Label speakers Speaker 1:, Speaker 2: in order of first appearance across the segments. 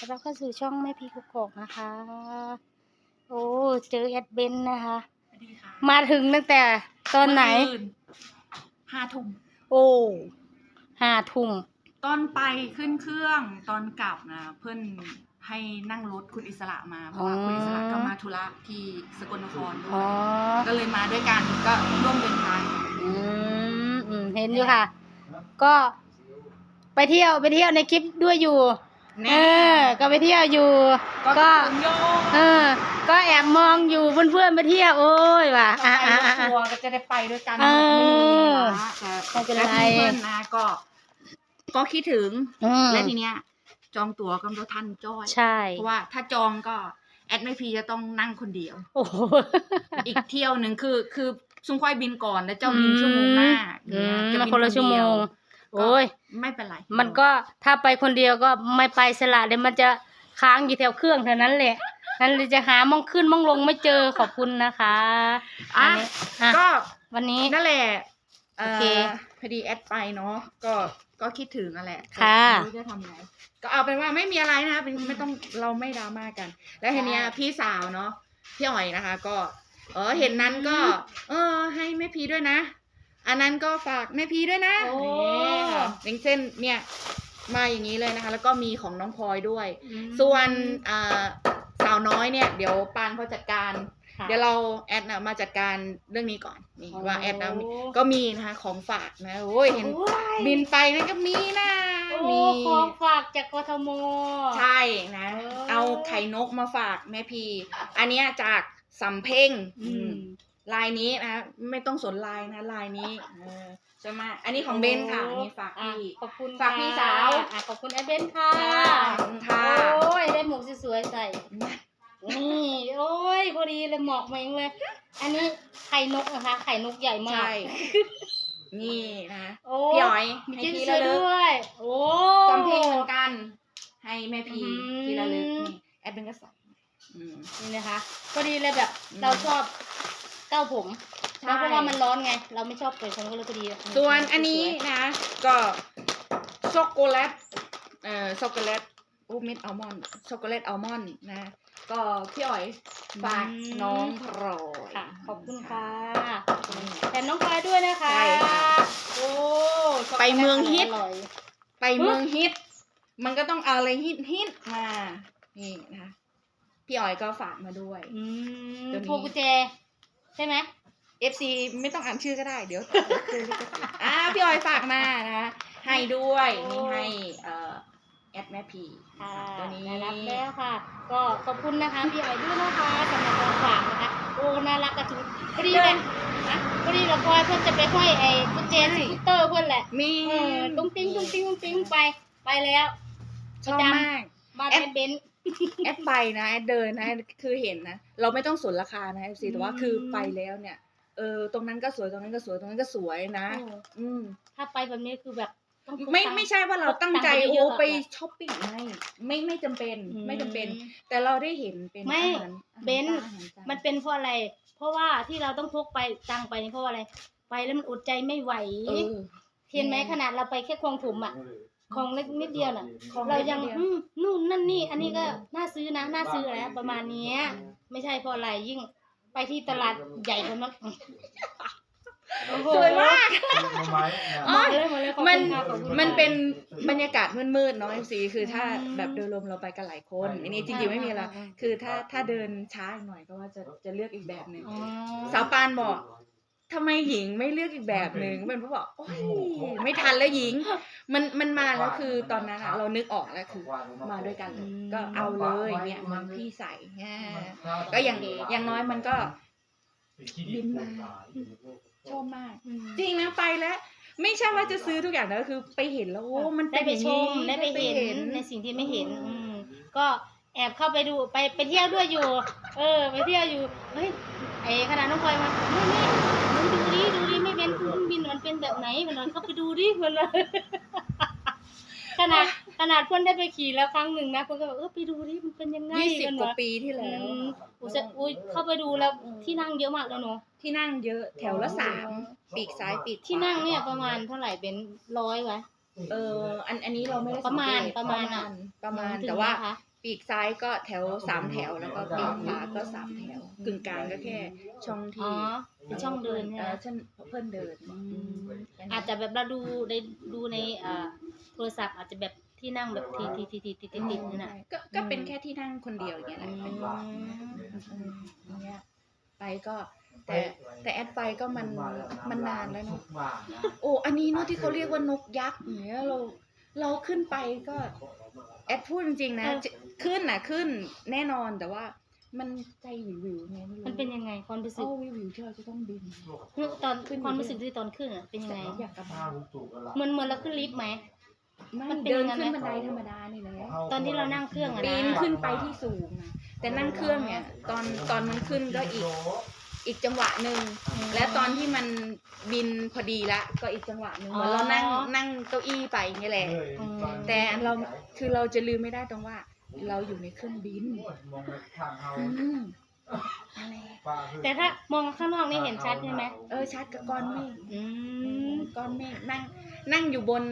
Speaker 1: ต้อนรับเข้าสู่ช่องแม่พี่กุกกอกนะคะ โอ้เจอแอดเบนนะคะ
Speaker 2: สวัสดีค่ะ
Speaker 1: มาถึงตั้งแต่ตอนไหน
Speaker 2: เมื่คืห้าทุ่ม
Speaker 1: โอ้ห้าทุ่ม
Speaker 2: ตอนไปขึ้นเครื่องตอนกลับนะเพื่อนให้นั่งรถคุณอิสระมาเพราะว่าคุณอิสระก็มาธุระที่สกลนครด้ว
Speaker 1: อ๋อย
Speaker 2: ก็เลยมาด้วยกันก็ร่วมเดินทาง
Speaker 1: อืมอืมเห็นอยู่ค่ะ ก็ไปเที่ยวไปเที่ยวในคลิปด้วยอยู่ เออ ก็ไปเที่ยวอยู่
Speaker 2: ก็
Speaker 1: ก็
Speaker 2: ถึงโย
Speaker 1: เออ ก็แอบมองอยู่เพื่อนๆไปเที่ยวโอ้ยว่ะอะ
Speaker 2: ไป
Speaker 1: อะ
Speaker 2: รถ
Speaker 1: อะ
Speaker 2: ทัวร์ก็จะได้ไปด้วยกัน
Speaker 1: เออ
Speaker 2: แต่
Speaker 1: ไม่เป็นไร
Speaker 2: และเพื่อนๆนะก็ ก็คิดถึง
Speaker 1: อืม
Speaker 2: และทีเนี้ย จองตั๋วก็ทันจ้อย
Speaker 1: ใช่
Speaker 2: เพราะว่า ถ้าจองก็แอดไม่พีจะต้องนั่งคนเดียว
Speaker 1: โอ้โห
Speaker 2: อีกเที่ยวหนึ่งคือ คือซุงค่อยบินก่อนแล้วเจ้าบินชั่วโมงหน้า
Speaker 1: อืม
Speaker 2: เย
Speaker 1: มาคนละชั่วโมง
Speaker 2: ก็
Speaker 1: โอ้ย
Speaker 2: ไม่เป็นไร
Speaker 1: มันก็ถ้าไปคนเดียวก็ไม่ไปสละเดี๋ยวมันจะค้างอยู่แถวเครื่องเท่านั้นแหละนั่นเลยจะหามองขึ้นมองลงไม่เจอขอบคุณนะคะ
Speaker 2: อะ
Speaker 1: นนี้อะ
Speaker 2: ก็
Speaker 1: วันนี้
Speaker 2: นั่นแหละ
Speaker 1: โอเค
Speaker 2: พอดีแอดไปเนาะก็ก็คิดถึงนั่นแหละ
Speaker 1: ค่ะ
Speaker 2: ไม่รู้จะทำไงก็เอาเป็นว่าไม่มีอะไรนะคะเป็นไม่ต้องเราไม่ดราม่ากัน แล้วทีเนี้ย
Speaker 1: ใช่
Speaker 2: พี่สาวเนาะพี่อ๋อยนะคะ ก็ เออเห็นนั้นก็ เออ ให้แม่พีด้วยนะ อันนั้นก็ฝากแม่พีด้วยนะ
Speaker 1: โอ้
Speaker 2: นี่ค่ะอย่างเช่นเนี่ยมาอย่างนี้เลยนะคะ แล้วก็มีของน้องพลอยด้วย
Speaker 1: อืม
Speaker 2: ส่วนอ่าสาวน้อยเนี่ยเดี๋ยวปานเขาจัดการ
Speaker 1: ค่ะ
Speaker 2: เดี๋ยวเราแอดนะมาจัดการเรื่องนี้ก่อนนี่
Speaker 1: โอ้
Speaker 2: ว่าแอดนะมีก็มีนะคะของฝากนะโอ้ยเห็น
Speaker 1: โอ้ย
Speaker 2: บินไปนั่นก็มีนะ
Speaker 1: โอ้
Speaker 2: มี
Speaker 1: ของฝากจากกทม
Speaker 2: ใช่นะ
Speaker 1: เออ
Speaker 2: เอาไข่นกมาฝากแม่พี อันเนี้ยจากสำเพ็ง
Speaker 1: อืม
Speaker 2: ลายนี้นะไม่ต้องสนลายนะลายนี้เออใช่ไหมอันนี้ของเบนค่ะอันนี้ฝาก
Speaker 1: อะ
Speaker 2: พี่
Speaker 1: ขอบคุณ
Speaker 2: ฝากพี่สาว
Speaker 1: อะขอบคุณแอดเบนค่ะ
Speaker 2: ขอบคุณค่ะ
Speaker 1: โอ้ยได้หมวกสวยๆใส่ นี่โอ้ยพอดีเลยเหมาะมาเองเลย อันนี้ไข่นกนะคะ ไข่นกใหญ่มาก
Speaker 2: ใช่ นี่นะ
Speaker 1: โอ้
Speaker 2: พี่อ๋อย
Speaker 1: มี
Speaker 2: ให้
Speaker 1: จิ้น
Speaker 2: พี่
Speaker 1: เสื้
Speaker 2: ระ
Speaker 1: อ
Speaker 2: ลึก
Speaker 1: ด้วย โอ้
Speaker 2: จำเพลงเหมือนกัน ให้แม่พี
Speaker 1: อืม
Speaker 2: ที่ระลึกนี่แอดเป็นกระสับอืม
Speaker 1: นี่นะคะพอดีเลยแบบ
Speaker 2: อืม
Speaker 1: เราชอบ เก้าผม
Speaker 2: ใช่
Speaker 1: แล้วเพราะว่ามันร้อนไง เราไม่ชอบเปิดผมก็เลยพอดี
Speaker 2: ส่วนอันนี้นะก็ช็อกโกแลตเอ่อช็อกโกแลตอู้เม็ดอัลมอนด์ช็อกโกแลตอัลมอนด์นะ ก็พี่อ๋อยฝากน้องพลอย
Speaker 1: ค่ะ ขอบคุณค่ะแต่น้องพลอยด้วยนะคะ
Speaker 2: ใช่ค่ะ
Speaker 1: โอ้ช็กโกแลต
Speaker 2: ไปเมืองฮิต
Speaker 1: อร่อย
Speaker 2: ไปเมืองฮิต มันก็ต้องเอาอะไรฮิตฮิตๆมา นี่นะคะพี่อ๋อยก็ฝากมาด้วย
Speaker 1: อืม
Speaker 2: ตัวนี้
Speaker 1: พวงกุญแจ ใช่ไหม
Speaker 2: FC ไม่ต้องอ่านชื่อก็ได้เดี๋ยวอ่าพี่ออยฝากมานะคะให้ด้วยนี่ให้เอ่อแอดแม่พี
Speaker 1: ค่ะ
Speaker 2: ตัวนี้
Speaker 1: ได้รับแล้วค่ะ ก็ขอบคุณนะคะพี่อ๋อยด้วยนะคะสำหรับของฝากนะคะโอ้น่ารักกระจุพอดีเลยนะพอดีเราพลอยเพื่อนจะไปห้อยไอ้กุญแจสกูตเตอร์เพื่อนแหละ
Speaker 2: มี
Speaker 1: เออตุ้งติ้งตุ้งติ้งตุ้งติ้งไปไปแล้ว
Speaker 2: ชอบมาก
Speaker 1: บ้าน
Speaker 2: แอด
Speaker 1: แม่เบนซ์
Speaker 2: แอดไปนะแอดเดินนะคือเห็นนะเราไม่ต้องสนราคานะ FC แต่ว่า
Speaker 1: อืม
Speaker 2: คือไปแล้วเนี่ย เออ ตรงนั้นก็สวยตรงนั้นก็สวยตรงนั้นก็สวยนะ
Speaker 1: โอ้
Speaker 2: อืม
Speaker 1: ถ้าไปแบบนี้คือแบบต้องพก
Speaker 2: ไม่
Speaker 1: ตังค์
Speaker 2: ไม่ใช่ว่าเราตั้งใจ
Speaker 1: พกตังค์ไปเย
Speaker 2: โอ้
Speaker 1: อะๆ
Speaker 2: ไป
Speaker 1: อะ
Speaker 2: ช้อปปิ้งไม่ไม่ไม่จำเป็น
Speaker 1: อื
Speaker 2: ไม่จำเป็น แต่เราได้เห็นเป็น
Speaker 1: ไม่
Speaker 2: อาหารอาหาร
Speaker 1: เบนซ์
Speaker 2: ตาอาหารใจ
Speaker 1: มันเป็นเพราะอะไร เพราะว่าที่เราต้องพกไปตังค์ไปนี่เพราะว่าอะไร ไปแล้วมันอดใจไม่ไหว
Speaker 2: เออ
Speaker 1: เห็นไหมขนาดเราไปแค่คลองถมอะ ของเล็กนิดเดียวน่ะ
Speaker 2: ของ
Speaker 1: เรายัง
Speaker 2: นิดเดียว
Speaker 1: อืมนู่นนั่นนี่ อันนี้ก็น่าซื้อนะน่าซื้อแล้วประมาณเนี้ย ไม่ใช่เพราะอะไรยิ่งไปที่ตลาดใหญ่คนนั้นโอ้โห
Speaker 2: สวยมาก
Speaker 1: หมดเลยหมดเลยขอบ
Speaker 2: มัน
Speaker 1: คุณค่ะขอบคุณค่ะ
Speaker 2: มันเป็นบรรยากาศมืดๆเนาะสีคือถ้า
Speaker 1: อืม
Speaker 2: แบบโดยรวมเราไปกันหลายคนอันนี้จริงๆไม่มีอะไร
Speaker 1: อ่าอ่าอ่า
Speaker 2: คือถ้าถ้าเดินช้าอีกหน่อยก็ว่าจะจะเลือกอีกแบบหนึ่ง
Speaker 1: อ๋อ
Speaker 2: สาวปานบอก ทำไมหญิงไม่เลือกอีกแบบหนึ่งเป็นเพราะบอกโอ้ยไม่ทันแล้วหญิง มันมันมาแล้วคือตอนนั้นอะเรานึกออกแล้วคือ มาด้วยกันเลยก็เอาเลยเนี่ยมันพี่ใส่อ่าก็อย่างอย่างน้อยมันก็บินมาชอบมาก
Speaker 1: อืม
Speaker 2: จริงนะไปแล้วไม่ใช่ว่าจะซื้อทุกอย่างนะคือไปเห็นแล้วโอ้มัน
Speaker 1: ได้
Speaker 2: เป็น
Speaker 1: ไป
Speaker 2: อย่าง
Speaker 1: ช
Speaker 2: นี้
Speaker 1: มได้ไปเห็นในสิ่งที่ไม่เห็น อืมก็แอบเข้าไปดูไปไปเที่ยวด้วยอยู่ เออ ไปเที่ยวอยู่เฮ้ยไอขนาดน้องพลอยมานี่นี่มึงดูดิดูดิไม่เป็นเครื่องบินมัน เป็นแบบไหนมันนเข้าไปดูดิเพื่อนเลยขนาดขนาดเพื่อนได้ไปขี่แล้วครั้งหนึ่งนะเพื่อนก็บอกเออไปดูดิมันเป็นยังไง
Speaker 2: ยี่สิบ
Speaker 1: เพื่อน
Speaker 2: กว่า
Speaker 1: ว่
Speaker 2: ปีที่แล้ว
Speaker 1: อืมอุ้ยจะอุ้ยเข้าไปดูแล้วที่นั่งเยอะมากเลยเนาะ
Speaker 2: ที่นั่งเยอะแถวละสามปีกซ้ายปีกขวา
Speaker 1: ที่นั่งเนี่ยประมาณเท่าไหร่เป็นร้อยวะ
Speaker 2: เอออันอันนี้เราไม่ได้
Speaker 1: ประมาณ
Speaker 2: สังเกต
Speaker 1: ประมาณอะ
Speaker 2: ประมาณ
Speaker 1: ถึง
Speaker 2: แต่ว่า
Speaker 1: นะคะ
Speaker 2: ปีกซ้ายก็แถวสามแถวแล้วก็ปีกขวาก็สามแถว กึ่งกลางก็แค่ช่อง
Speaker 1: อ๋อ
Speaker 2: ที่
Speaker 1: เป็นช่องเดินใช่
Speaker 2: เอ
Speaker 1: ไหม
Speaker 2: อช่องเพื่อนเดิน
Speaker 1: อาจจะแบบเราดูในดูในอ่าโทรศัพท์อาจจะแบบที่นั่งแบบทีทีทีทีติดติดติดนี่นะ
Speaker 2: ก็ก็เป็นแค่ที่นั่งคนเดียวอย่างเงี้ยแหละ
Speaker 1: อืม
Speaker 2: เป็นอืมอย่างเงี้ยไปก็ แต่แต่แอดไปก็มันมันนานแล้วเนาะโอ้อันนี้เนาะที่เขาเรียกว่านกยักษ์อย่างเงี้ยเรา เราขึ้นไปก็ แอดพูดจริงๆนะจะขึ้นน่ะขึ้นแน่นอนแต่ว่า มันใจวิววิวๆไงไม่รู้
Speaker 1: มันเป็นยังไงความรู้สึก
Speaker 2: โอ้วิววิวที่เราจะต้องบิน
Speaker 1: ตอนความรู้สึกที่ตอนขึ้นอะเป็นยังไง
Speaker 2: อยากกลับบ้าน
Speaker 1: เหมือนเหมือนเราขึ้นลิฟต์ไหม
Speaker 2: ไม่
Speaker 1: มันเป็น
Speaker 2: เดิน
Speaker 1: ยังไง
Speaker 2: ขึ้นบันไดธรรมดานี่แหละ
Speaker 1: ตอนที่เรานั่งเครื่องอะ
Speaker 2: ปี
Speaker 1: นะ
Speaker 2: นขึ้นไปที่สูงนะแต่นั่งเครื่องเนี่ย ตอนตอนมันขึ้นก็อีกอีกจังหวะหนึ่งและตอนที่มัน บินพอดีละก็อีกจังหวะหนึ่งเหมือนเรานั่งนั่งเก้าอี้ไปอย่างเงี้ยแหละ แต่เราคือเราจะลืมไม่ได้ตรงว่า เราอยู่ในเครื่องบินอืมอะไร
Speaker 1: แต่ถ้ามองข้างนอกนี่เห็นชัดใช่ไหม
Speaker 2: เออชัดกับก้อนเมฆ
Speaker 1: อืม
Speaker 2: ก้อนเมฆนั่งนั่งอยู่บน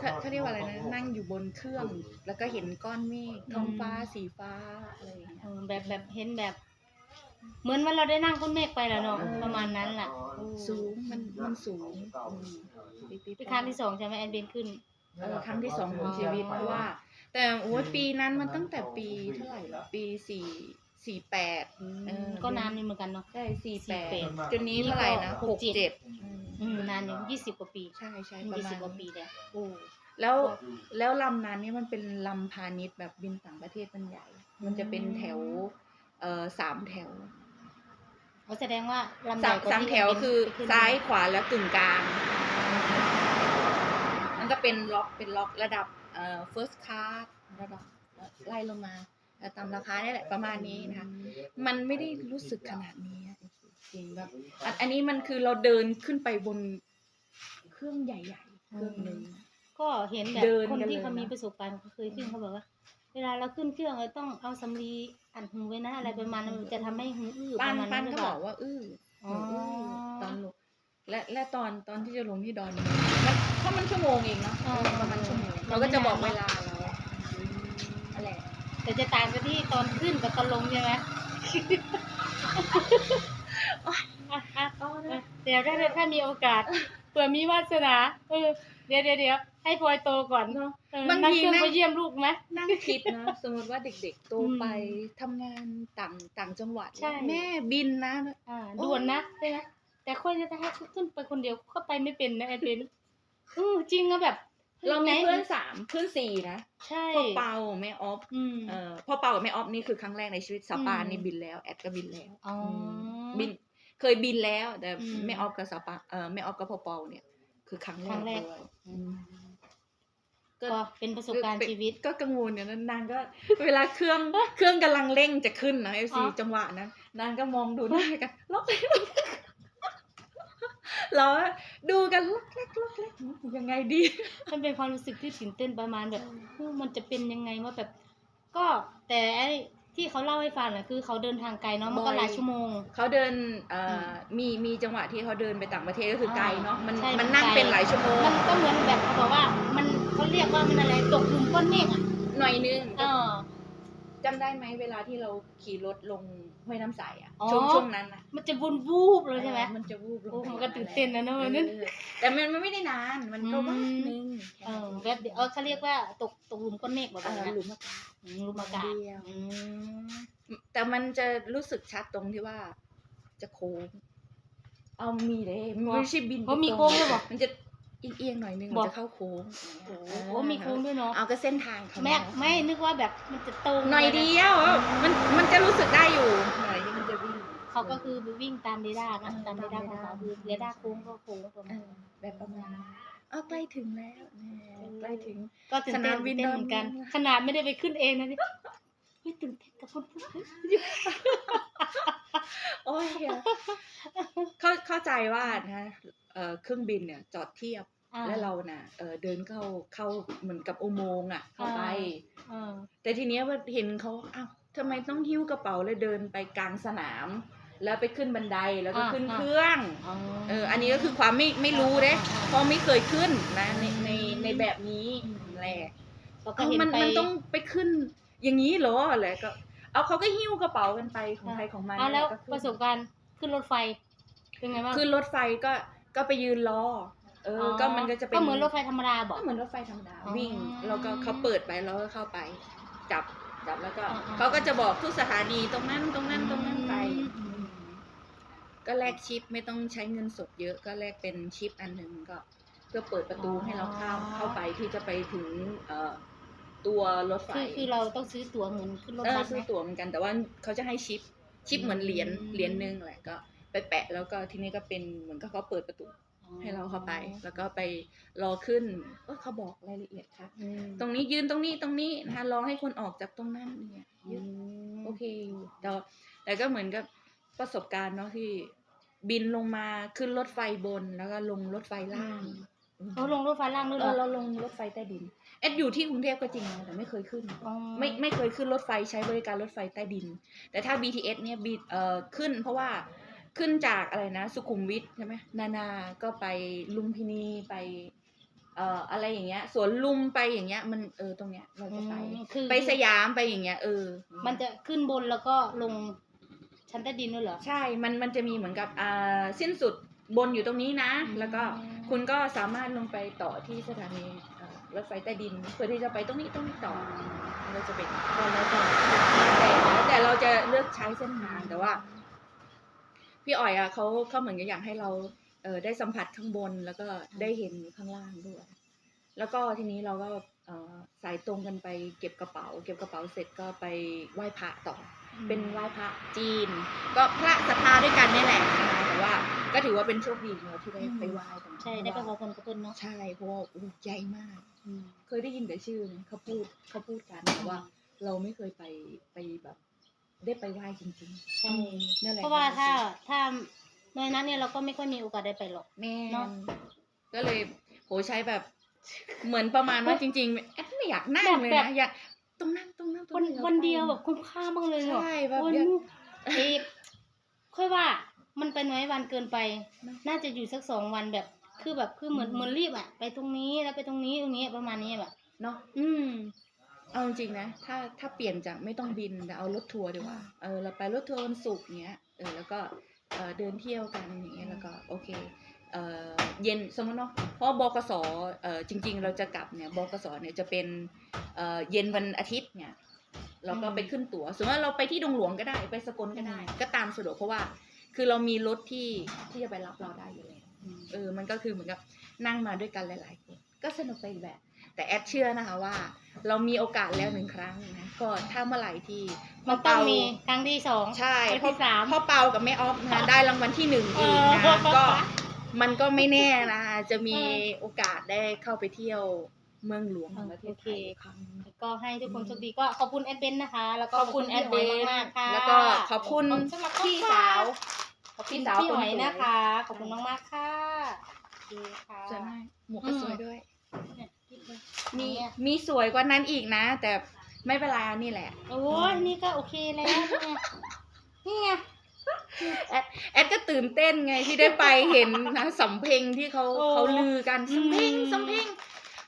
Speaker 2: เขาเขาเรียกว่าอะไรนะนั่งอยู่บนเครื่อง แล้วก็เห็นก้อนเมฆท้องฟ้าสีฟ้าอะไรอย่างเงี้ย
Speaker 1: เออแบบแบบเห็นแบบ เหมือนว่าเราได้นั่งก้นเมฆไปแล้วเนาะประมาณนั้นแหละ
Speaker 2: สูงมันมันสูงอืมปีปี
Speaker 1: เป็นครั้งที่สองใช่ไหมแอนเบนขึ้น
Speaker 2: เออครั้งที่สองของชีวิตเพราะว่า แต่โอ้ยปีนั้นมันตั้งแต่ปีเท่าไหร่ละปีสี่สี่แปดเออ
Speaker 1: ก็นานอยู่เหมือนกันเนาะ
Speaker 2: ใช่สี่แปด
Speaker 1: 48
Speaker 2: จนนี้เท่าไหร่นะ
Speaker 1: ห
Speaker 2: ห
Speaker 1: ก
Speaker 2: ก
Speaker 1: เจ็
Speaker 2: เจ็
Speaker 1: ด
Speaker 2: ด
Speaker 1: อืมนานอยู่ยี่สิบกว่าปี
Speaker 2: ใช่ใช่ประ
Speaker 1: ยี่
Speaker 2: มา
Speaker 1: สิ
Speaker 2: ณ
Speaker 1: บกว่าปีแล้ว
Speaker 2: โอ้แล้วแล้วลำนั้นนี่มันเป็นลำพาณิชย์แบบบินต่างประเทศมันใหญ่ มันจะเป็นแถว เอ่อสามแถว
Speaker 1: เขาแสดงว่าลำให
Speaker 2: สา
Speaker 1: ญ่
Speaker 2: ม
Speaker 1: กว่า
Speaker 2: สาม
Speaker 1: ที่
Speaker 2: แถว
Speaker 1: แน
Speaker 2: คือ
Speaker 1: ขึ้น
Speaker 2: ซ้ายขวาแล้วกึ่งกลางมันก็เป็นล็อกเป็นล็อกระดับเอ่อ first class ระดับไล่ลงมาแต่ตามราคานี่แหละประมาณนี้นะคะ มันไม่ได้รู้สึกขนาดนี้อะจริงแบบอันอันนี้มันคือเราเดินขึ้นไปบนเครื่องใหญ่ๆ เครื่องหนึ่ง
Speaker 1: ก็เห็นแบบ
Speaker 2: เดิน
Speaker 1: คน
Speaker 2: กัน
Speaker 1: ที่
Speaker 2: เลย
Speaker 1: เขามี
Speaker 2: นะ
Speaker 1: ประสบการณ์เขาเคยขึ้นเขาบอกว่า เวลาเราขึ้นเครื่องเราต้องเอาสำลี อัดหูไว้นะอะไรประมาณนั้นมันจะทำให้หูอื้อป
Speaker 2: ป้าน
Speaker 1: ระมาณ
Speaker 2: ป้า
Speaker 1: นั้นนหรือ
Speaker 2: ก็
Speaker 1: เป
Speaker 2: บ
Speaker 1: ล่า
Speaker 2: อกว่าอื้อ
Speaker 1: อ๋อ
Speaker 2: ตอนลงและและตอนตอนที่จะลงที่ดอนเมืองมันเพราะมันชั่วโมงเองเนาะ
Speaker 1: อ๋อ
Speaker 2: ประมาณชั่วโมงเราก็จะบอกเวลาเราอะไร
Speaker 1: แต่จะต่างกันที่ตอนขึ้นกับตอนลงใช่ไหมอะอะ
Speaker 2: ก็ได้
Speaker 1: เดี๋ยวถ้าถ้ามีโอกาสเผื่อมีวาสนาเออเดี๋ยวเดี๋ยวเดี๋ยว ให้พลอยโตก่อน
Speaker 2: เนาะ
Speaker 1: เออบา
Speaker 2: ง
Speaker 1: นั่ง
Speaker 2: ที
Speaker 1: เครื่อง
Speaker 2: นั่ง
Speaker 1: ไปเยี่ยมลูกไหม
Speaker 2: นั่งคิดนะ สมมติว่าเด็กๆ โต
Speaker 1: อืม
Speaker 2: ไปทำงานต่างต่างจังหวัด
Speaker 1: ใช่
Speaker 2: แม่บินนะ
Speaker 1: อ่า
Speaker 2: โอ้
Speaker 1: ด่วนนะใช่ไหมแต่ค่อยจะให้ขึ้นไปคนเดียวก็ไปไม่เป็นนะแอนเป็นอือจริงอะแบบ
Speaker 2: เรามี
Speaker 1: ไห
Speaker 2: เพื่อนสามเพื่อนสี่นะ
Speaker 1: ใช่
Speaker 2: พ่อเปาแม่ออฟ
Speaker 1: อืม
Speaker 2: เอ่อพ่อเปากับแม่ออฟนี่คือครั้งแรกในชีวิตสปาน
Speaker 1: อืม
Speaker 2: นี่บินแล้ว แอดก็บินแล้ว
Speaker 1: อ๋ออ
Speaker 2: มบินเคยบินแล้วแต่
Speaker 1: อืม
Speaker 2: แม่ออฟกับสปาเอ่อแม่ออฟกับพ่อเปาเนี่ย คือครั้งแร
Speaker 1: ครั้
Speaker 2: ก
Speaker 1: งแรก
Speaker 2: ด้วย
Speaker 1: อืม ก็เป็นประสบการณ์
Speaker 2: เป็น
Speaker 1: ชีวิต
Speaker 2: ก็กังวลเนี่ยนะนางก็เวลาเครื่องเครื่องกำลังเร่งจะขึ้นนะเอฟซี
Speaker 1: อ๋อ
Speaker 2: จังหวะนั้นนางก็มองดูหน้ากันล็อกเลยเราดูกันล็อกเล็กล็อกเล็กยังไงดี
Speaker 1: มันเป็นความรู้สึกที่ตื่นเต้นประมาณแบบเฮ้ยมันจะเป็นยังไงว่าแบบ ก็แต่ไอ้ที่เขาเล่าให้ฟังน่ะคือเขาเดินทางไกลเนาะมันก็
Speaker 2: บ่อย
Speaker 1: หลายชั่วโมง
Speaker 2: เขาเดินเอ่ออ
Speaker 1: ม
Speaker 2: มีมีจังหวะที่เขาเดินไปต่างประเทศก็คือไกลเนาะมัน
Speaker 1: ใช่
Speaker 2: มันนั่ง
Speaker 1: ไกล
Speaker 2: เป็นหลายชั่วโมง
Speaker 1: มันก็เหมือนแบบเขาบอกว่ามัน เขาเรียกว่ามันอะไรตกหลุมก้อนเมฆอะ
Speaker 2: หน่อยนึง
Speaker 1: เออ
Speaker 2: จำได้ไหมเวลาที่เราขี่รถลงห้วยน้ำใสอะ
Speaker 1: อ๋อ
Speaker 2: ช่วงช่วงนั้นอะ
Speaker 1: มันจะวุนวูบเลยใช่ไหม
Speaker 2: ออมันจะวูบลง
Speaker 1: โอ้
Speaker 2: ไป
Speaker 1: มันก็ตื่นเต้นนะเนอะวันนั้น
Speaker 2: ออแต่มันมันไม่ได้นานมันก็
Speaker 1: อืม
Speaker 2: วันนึง
Speaker 1: เออแบบเดียวเออเขาเรียกว่าตกตกหลุมก้อนเมฆแบบ
Speaker 2: เออ
Speaker 1: นั้น
Speaker 2: หลุมอากาศ
Speaker 1: อืมหลุมอากาศ
Speaker 2: เดียว
Speaker 1: อืม
Speaker 2: แต่มันจะรู้สึกชัดตรงที่ว่า จะโค้งเอามีเลยมันไม่ใช่บิน
Speaker 1: เพราะมีโค้งด้วยบอก
Speaker 2: มันจะ เอียงๆหน่อยนึง
Speaker 1: บ
Speaker 2: มั
Speaker 1: อก
Speaker 2: นจะเข้าโค้ง
Speaker 1: โอ้โหมีโค้งด้วยเนาะ
Speaker 2: เอาก็เส้นทางเขา
Speaker 1: แม่
Speaker 2: เนาะ
Speaker 1: ไม่นึกว่าแบบมันจะตรง
Speaker 2: หน่อยเดียวมันมันจะรู้สึกได้อยู่หน่อยนึงมันจะวิ่ง
Speaker 1: เขาก็คือวิ่งตามเรดาร์นะ
Speaker 2: เออ
Speaker 1: ตามเรดาร์ของเขา
Speaker 2: ตามเรดาร์
Speaker 1: คือเรดาร์โค้งก็โค้งประ
Speaker 2: เอ
Speaker 1: มาณ
Speaker 2: อแบบประมาณนั้นเออใกล้ถึงแล้วเนี่ยใกล้ถึง
Speaker 1: ก็ตื่น
Speaker 2: ส
Speaker 1: เต้
Speaker 2: นานมบิ
Speaker 1: ตื่
Speaker 2: น
Speaker 1: นเต้นเหมือนกัน
Speaker 2: ดอนเมือง
Speaker 1: ขนาดไม่ได้ไปขึ้นเองนะนี่ไม่ตื่นเต้นกับคนพูด
Speaker 2: โอ้ยเข้าเข้าใจว่านะเออเครื่องบินเนี่ยจอดเทียบ
Speaker 1: อ่า
Speaker 2: แล้วเราน่ะเออเดินเข้าเข้าเหมือนกับอุโมงค์อะ เข้าไป
Speaker 1: เออ
Speaker 2: แต่ทีเนี้ยว่าเห็นเขาอ้าวทำไมต้องหิ้วกระเป๋าแล้วเดินไปกลางสนาม แล้วไปขึ้นบันไดแล้วก็
Speaker 1: อ่า
Speaker 2: ขึ้น
Speaker 1: อ่า
Speaker 2: เครื่อง
Speaker 1: อ๋อ
Speaker 2: เอออันนี้ก็คือความไม่ไม่รู้เด้เพราะไม่เคยขึ้นนะในในในในแบบนี้แหละ
Speaker 1: เราก็
Speaker 2: เอ้า
Speaker 1: เห็น
Speaker 2: มัน
Speaker 1: ไป
Speaker 2: มันต้องไปขึ้น อย่างนี้เหรออะไรก็ เอาเขาก็หิ้วกระเป๋ากันไปของใครของมัน
Speaker 1: อะแล้ว
Speaker 2: ก็ขึ้น
Speaker 1: ประสบการณ์ขึ้นรถไฟเป็นไงบ้าง
Speaker 2: ขึ้นรถไฟก็ก็ไปยืนรอ เอออ ก็มันก็จะเป็น
Speaker 1: ก็เหมือนรถไฟธรรมดาบอก
Speaker 2: ก็เหมือนรถไฟธรรมดา
Speaker 1: อ๋อ
Speaker 2: วิ่ง แล้วก็เขาเปิดไปแล้วก็เข้าไป จับ จับแล้วก็
Speaker 1: อ๋อ
Speaker 2: เขาก็จะบอกทุกสถานีตรงนั้นตรงนั้นตรงนั้นไป
Speaker 1: อืม
Speaker 2: ก็แลกชิปไม่ต้องใช้เงินสดเยอะ ก็แลกเป็นชิปอันหนึ่งก็ เพื่อเปิดประตูให้เราเข้าเข้าไปที่จะไปถึงเอ่อตัวรถไฟ
Speaker 1: คือคือเราต้องซื้อตั๋วเหมือนขึ้นรถ
Speaker 2: เออ
Speaker 1: บัส
Speaker 2: ซื้
Speaker 1: ไห
Speaker 2: อ
Speaker 1: ม
Speaker 2: ตั๋วเหมือนกันแต่ว่าเขาจะให้ชิป ชิปเหมือนเหรียญ
Speaker 1: อืม
Speaker 2: เหรียญหนึ่งแหละก็ ไปแปะแล้วก็ทีนี้ก็เป็นเหมือนกับเขาเปิดประตู ให้เราเข้าไป แล้วก็ไปรอขึ้นเออเขาบอกรายละเอียดค่ะ
Speaker 1: อืม
Speaker 2: ตรงนี้ยืนตรงนี้ตรงนี้นะคะรอให้คนออกจากตรงนั้นเนี่ย
Speaker 1: อื
Speaker 2: ยืน
Speaker 1: ม
Speaker 2: โอเคอยู่แต่แต่ก็เหมือนกับประสบการณ์เนาะที่บินลงมาขึ้นรถไฟบนแล้วก็ลงรถไฟล่าง
Speaker 1: เออลงรถไฟล่างด้วย
Speaker 2: เอ
Speaker 1: เหร
Speaker 2: อ
Speaker 1: อ
Speaker 2: เราลงรถไฟใต้ดินเอ็ดอยู่ที่กรุงเทพก็จริงนะแต่ไม่เคยขึ้น
Speaker 1: อ๋อ
Speaker 2: ไม่ไม่เคยขึ้นรถไฟใช้บริการรถไฟใต้ดิน แต่ถ้า BTS เนี่ยบีเอ่อขึ้นเพราะว่า ขึ้นจากอะไรนะ สุขุมวิทใช่ไหมนานาก็ไปลุมพินีไป เอ่ออะไรอย่างเงี้ย สวนลุมไปอย่างเงี้ย มันเออตรงเนี้ยเราจะไป
Speaker 1: อืมคือ
Speaker 2: ไปสยามไปอย่างเงี้ยเออ
Speaker 1: มันจะขึ้นบนแล้วก็ลงชั้นใต้ดินด้วยเหรอ
Speaker 2: ใช่มันมันจะมีเหมือนกับอ่าสิ้นสุดบนอยู่ตรงนี้นะ
Speaker 1: อืม
Speaker 2: แล้วก็คุณก็สามารถลงไปต่อที่สถานีเอ่อรถไฟใต้ดินเพื่อที่จะไปตรงนี้ตรงนี้ต่อ เราจะเป็น
Speaker 1: ก็แล้วแต่
Speaker 2: แต่แต่เราจะเลือกใช้เส้นทางแต่ว่า พี่อ๋อยอะเขาเขาเหมือนกับอยากให้เราเออได้สัมผัสข้างบนแล้วก็ได้เห็นข้างล่างด้วย แล้วก็ทีนี้เราก็เออสายตรงกันไปเก็บกระเป๋า เก็บกระเป๋าเสร็จก็ไปไหว้พระต่อ เป็นไหว้พระจีน ก็พระศรัทธาด้วยกันนี่แหละนะคะแต่ว่าก็ถือว่าเป็นโชคดีของเราที่ได้ไปไหว้กัน
Speaker 1: ใช่ได้ไปขอคนกับเพื่อนเนาะ
Speaker 2: ใช่เพราะว่าอู้ใหญ่มาก
Speaker 1: อืม
Speaker 2: เคยได้ยินแต่ชื่อนะเขาพูดเขาพูดกันแต่ว่า เราไม่เคยไปไปแบบ ได้ไปไหว้จริงๆ
Speaker 1: ใช่
Speaker 2: นั่นแหละ
Speaker 1: เพราะว่าถ้าถ้าในนั้นเนี่ยเราก็ไม่ค่อยมีโอกาสได้ไปหรอก
Speaker 2: แม่
Speaker 1: เนอะ
Speaker 2: ก็เลยโหใช้แบบเหมือนประมาณว่าจริงๆแอดไม่อยากนั่งเลย
Speaker 1: แบบ
Speaker 2: นะอยากตรงนั้นตรงนั้นตรง
Speaker 1: วัน
Speaker 2: นี้รา
Speaker 1: วันเดียว
Speaker 2: ไป
Speaker 1: แบบคุ้มค่ามากเลยเนาะ
Speaker 2: ใช่แบบ
Speaker 1: วัน
Speaker 2: อยาก
Speaker 1: เอ๊ะค่อยว่ามันไปน้อยวันเกินไป
Speaker 2: เนอะ
Speaker 1: น่าจะอยู่สักสองวันแบบ คือแบบคือเหมือน
Speaker 2: อืม
Speaker 1: เหมือนรีบอะไปตรงนี้แล้วไปตรงนี้ตรงนี้ประมาณนี้แบบ
Speaker 2: เนาะ
Speaker 1: อืม
Speaker 2: เอาจริงๆนะ ถ้าถ้าเปลี่ยนจากไม่ต้องบินแต่เอารถทัวร์ดีกว่า เออเราไปรถทัวร์วันศุกร์เนี้ย เออแล้วก็เออเดินเที่ยวกันอย่างเงี้ยแล้วก็โอเค เออเย็นสมมติเนาะ เพราะบกสเออจริง ๆ เราจะกลับเนี่ยบกสเนี่ยจะเป็นเออเย็นวันอาทิตย์เนี่ยเราก็ไปขึ้นตั๋ว สมมติว่าเราไปที่ดงหลวงก็ได้ไปสกลก็ได้ ก็ตามสะดวกเพราะว่า คือเรามีรถที่ที่จะไปรับเราได้อยู่แล้วเออ มันก็คือเหมือนกับนั่งมาด้วยกันหลาย ๆ คน ก็สนุกไปอีกแบบ แต่แอดเชื่อนะคะว่า เรามีโอกาสแล้วหนึ่งครั้งนะก็ถ้าเมื่อไหร่ที่
Speaker 1: มันต้องมีครั้งที่สอง
Speaker 2: ใช่
Speaker 1: ครั้ง
Speaker 2: พ่อ
Speaker 1: ที่สาม
Speaker 2: พ่อเปากับแม่ออฟนะได้รางวัลที่หนึ่งอีกนะ
Speaker 1: เออ
Speaker 2: ก็มันก็ไม่แน่นะจะมี
Speaker 1: เออ
Speaker 2: โอกาสได้เข้าไปเที่ยวเมืองหลวงของประเทศไทย
Speaker 1: โอเค
Speaker 2: อีกครั้ง
Speaker 1: ก็ให้ทุกคนโชคดีก็ขอบคุณแอดเบนนะคะ แล้วก็
Speaker 2: ขอบคุณแอดเบ
Speaker 1: พี่
Speaker 2: น
Speaker 1: มากๆค่ะ
Speaker 2: แล้วก็ขอบคุณ
Speaker 1: สำหรับ
Speaker 2: พี่สาว
Speaker 1: ขอบคุณ
Speaker 2: พี่สาว
Speaker 1: พี่ห
Speaker 2: คน
Speaker 1: อย
Speaker 2: สวย
Speaker 1: นะคะ ขอบคุณมากๆค่ะโอเคค่ะ
Speaker 2: จะไม่หมวกก็สวยด้วย
Speaker 1: เนี่ยกิ๊บเลย
Speaker 2: มี
Speaker 1: เนี่ย
Speaker 2: มีสวยกว่านั้นอีกนะ แต่ไม่เป็นไรนี่แหละ
Speaker 1: โอ้ยนี่ก็โอเคแล้วนี่ไงนี่ไง
Speaker 2: แอดแอดก็ตื่นเต้นไงที่ได้ไปเห็นนะสำเพ็งที่เขา
Speaker 1: โอ้
Speaker 2: เขาลือกัน
Speaker 1: อืม
Speaker 2: สำเพ็งสำเพ็ง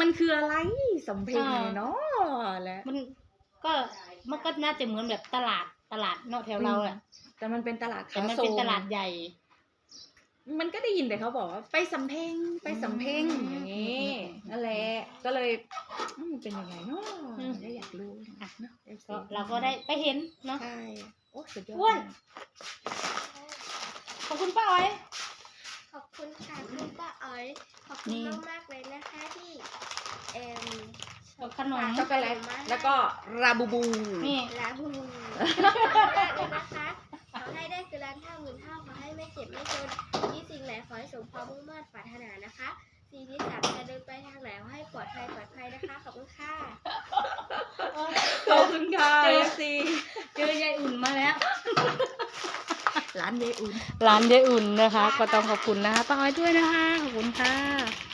Speaker 2: มันคืออะไรสำเพ็ง
Speaker 1: อ่า
Speaker 2: เนี่ยเนาะและ
Speaker 1: มันก็มันก็น่าจะเหมือนแบบตลาดตลาดเนาะแถวเราอะ
Speaker 2: แต่มันเป็นตลาด
Speaker 1: แต่
Speaker 2: ขา
Speaker 1: มัน
Speaker 2: ส่
Speaker 1: เป็น
Speaker 2: ง
Speaker 1: ตลาดใหญ่
Speaker 2: มันก็ได้ยินแต่เขาบอกว่าไปสำเพ็งไปสำเพ็ง
Speaker 1: อืม
Speaker 2: อย่างนี้ นั่นแหละก็เลยอืมมันเป็นยังไงเนาะ
Speaker 1: อืม
Speaker 2: ก็อยากรู้
Speaker 1: อะ
Speaker 2: เนาะ
Speaker 1: ก็เราก็ได้ไปเห็นเนาะ
Speaker 2: ใช่โอ้สุดยอด
Speaker 1: อ้วน
Speaker 2: มาก
Speaker 1: ขอบคุณป้าอ้อย
Speaker 3: ขอบคุณค่ะคุณป้าอ๋อยขอบคุณ
Speaker 2: นี่
Speaker 3: มากๆเลยนะคะที่เอ็ม
Speaker 1: ขนม
Speaker 2: ช็อกโกแลตแล้วก็ราบูบู
Speaker 1: นี่
Speaker 3: ลาบูขอบคุณมากเลยนะคะ ขอให้ได้คือร้านเท่าหมื่นเท่าขอให้ไม่เจ็บไม่จนที่สิ่งไหนขอให้สมความมุ่งมั่นปรารถนานะคะ สิ่งที่สามจะเดินไปทางไหนขอให้ปลอดภัยปลอดภัยนะคะ ขอบคุณค่ะ
Speaker 2: ขอบคุณค่ะ
Speaker 1: เจอ
Speaker 2: ซี
Speaker 1: เจอยายอุ่นมาแล้ว
Speaker 2: ร้านเยอุ่น
Speaker 1: ร้านยายอุ่นนะคะ ก็ต้องขอบคุณนะคะป้าอ้อยด้วยนะคะ ขอบคุณค่ะ